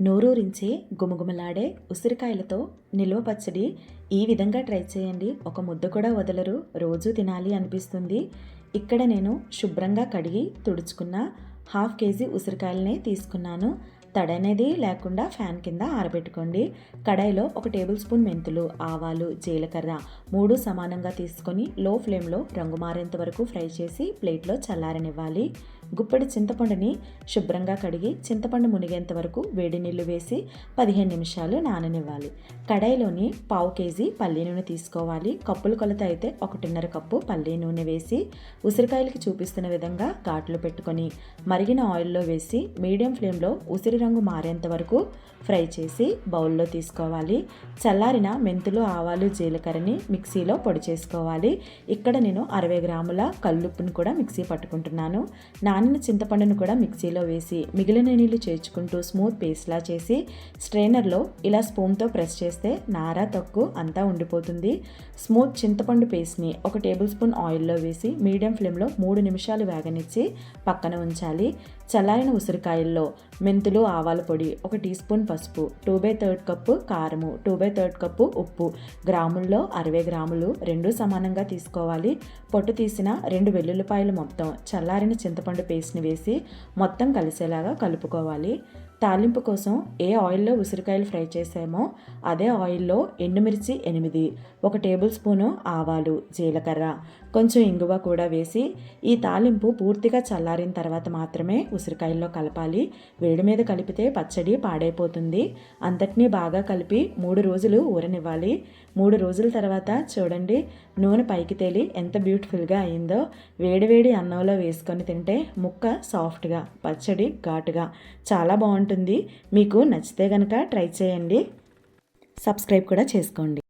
నోరూరించే గుమగుమలాడే ఉసిరికాయలతో నిల్వ పచ్చడి ఈ విధంగా ట్రై చేయండి. ఒక ముద్ద కూడా వదలరు. రోజు తినాలి అనిపిస్తుంది. ఇక్కడ నేను శుభ్రంగా కడిగి తుడుచుకున్న హాఫ్ కేజీ ఉసిరికాయలనే తీసుకున్నాను. తడనేది లేకుండా ఫ్యాన్ కింద ఆరబెట్టుకోండి. కడాయిలో ఒక టేబుల్ స్పూన్ మెంతులు ఆవాలు జీలకర్ర మూడు సమానంగా తీసుకొని లో ఫ్లేమ్లో రంగు మారేంత వరకు ఫ్రై చేసి ప్లేట్లో చల్లారనివ్వాలి. గుప్పెడు చింతపండుని శుభ్రంగా కడిగి చింతపండు మునిగేంత వరకు వేడి నీళ్ళు వేసి పదిహేను నిమిషాలు నాననివ్వాలి. కడాయిలోని పావు కేజీ పల్లీ నూనె తీసుకోవాలి. కప్పుల కొలత అయితే ఒకటిన్నర కప్పు పల్లి నూనె వేసి ఉసిరికాయలకి చూపిస్తున్న విధంగా ఘాట్లు పెట్టుకొని మరిగిన ఆయిల్లో వేసి మీడియం ఫ్లేమ్లో ఉసిరి రంగు మారేంత వరకు ఫ్రై చేసి బౌల్లో తీసుకోవాలి. చల్లారిన మెంతులు ఆవాలు జీలకర్రని మిక్సీలో పొడి చేసుకోవాలి. ఇక్కడ నేను అరవై గ్రాముల కల్లుప్పును కూడా మిక్సీ పట్టుకుంటున్నాను. నానిన చింతపండును కూడా మిక్సీలో వేసి మిగిలిన నీళ్ళు చేర్చుకుంటూ స్మూత్ పేస్ట్లా చేసి స్ట్రైనర్లో ఇలా స్పూన్తో ప్రెస్ చేస్తే నార తక్కు అంతా ఉండిపోతుంది. స్మూత్ చింతపండు పేస్ట్ని ఒక టేబుల్ స్పూన్ ఆయిల్లో వేసి మీడియం ఫ్లేమ్లో మూడు నిమిషాలు వేగనిచ్చి పక్కన ఉంచాలి. చల్లారిన ఉసిరికాయల్లో మెంతులు ఆవాల పొడి ఒక టీ స్పూన్ పసుపు టూ బై థర్డ్ కప్పు కారము టూ బై థర్డ్ కప్పు ఉప్పు గ్రాముల్లో అరవై గ్రాములు రెండు సమానంగా తీసుకోవాలి. పొట్టు తీసిన రెండు వెల్లుల్లిపాయలు మొత్తం చల్లారిన చింతపండు పేస్ట్ని వేసి మొత్తం కలిసేలాగా కలుపుకోవాలి. తాలింపు కోసం ఏ ఆయిల్లో ఉసిరికాయలు ఫ్రై చేసామో అదే ఆయిల్లో ఎండుమిర్చి ఎనిమిది ఒక టేబుల్ స్పూను ఆవాలు జీలకర్ర కొంచెం ఇంగువ కూడా వేసి ఈ తాలింపు పూర్తిగా చల్లారిన తర్వాత మాత్రమే ఉసిరికాయల్లో కలపాలి. వేడి మీద కలిపితే పచ్చడి పాడైపోతుంది. అంతటినీ బాగా కలిపి మూడు రోజులు ఊరనివ్వాలి. మూడు రోజుల తర్వాత చూడండి నూనె పైకి తేలి ఎంత బ్యూటిఫుల్గా అయిందో. వేడివేడి అన్నంలో వేసుకొని తింటే ముక్క సాఫ్ట్గా పచ్చడి ఘాటుగా చాలా బాగుంటుంది. బాగుంటుంది. మీకు నచ్చితే కనుక ట్రై చేయండి. సబ్స్క్రైబ్ కూడా చేసుకోండి.